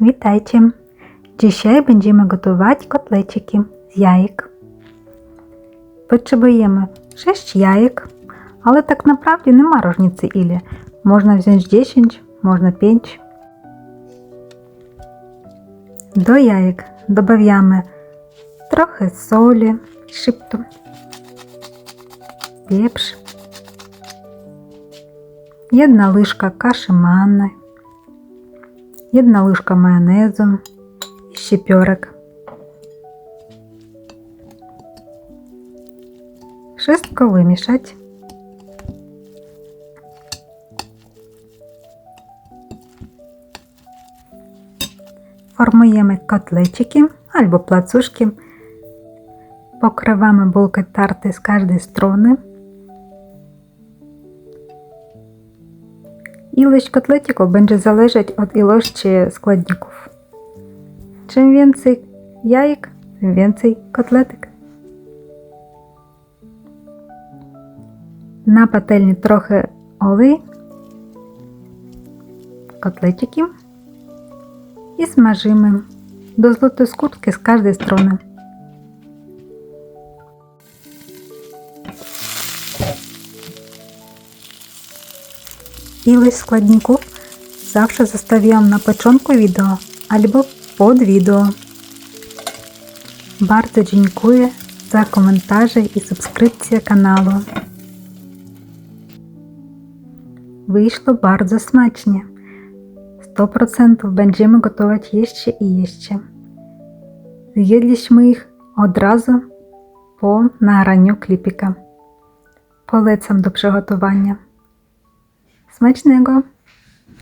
Witajcie! Dzisiaj będziemy gotować kotleciki z jajek. Potrzebujemy 6 jajek, ale tak naprawdę нема różnicy ile. Można wziąć 10, można 5. Do jajek dodawiamy trochę soli, szybko, pieprz, jedna łyżka kaszy mannej, jedna łyżka майонезу і щепьорок. Wszystko wymieszać. Формуємо котлетики або плацушки. Покриваємо булкою тарти з кожної сторони. Kotletиków będzie zależeć od ilości składników. Czym więcej jajek, tym więcej kotletek. На пательні трохи олій, котлетики і смажимо до золотої скутки з кожної сторони. Ilość składników zawsze zostawiam na początku wideo albo pod wideo. Bardzo dziękuję za komentarze i subskrypcję kanału. Wyszło bardzo smacznie. 100% będziemy gotować jeszcze i jeszcze. Zjedliśmy ich od razu po nagraniu klipika. Смачного!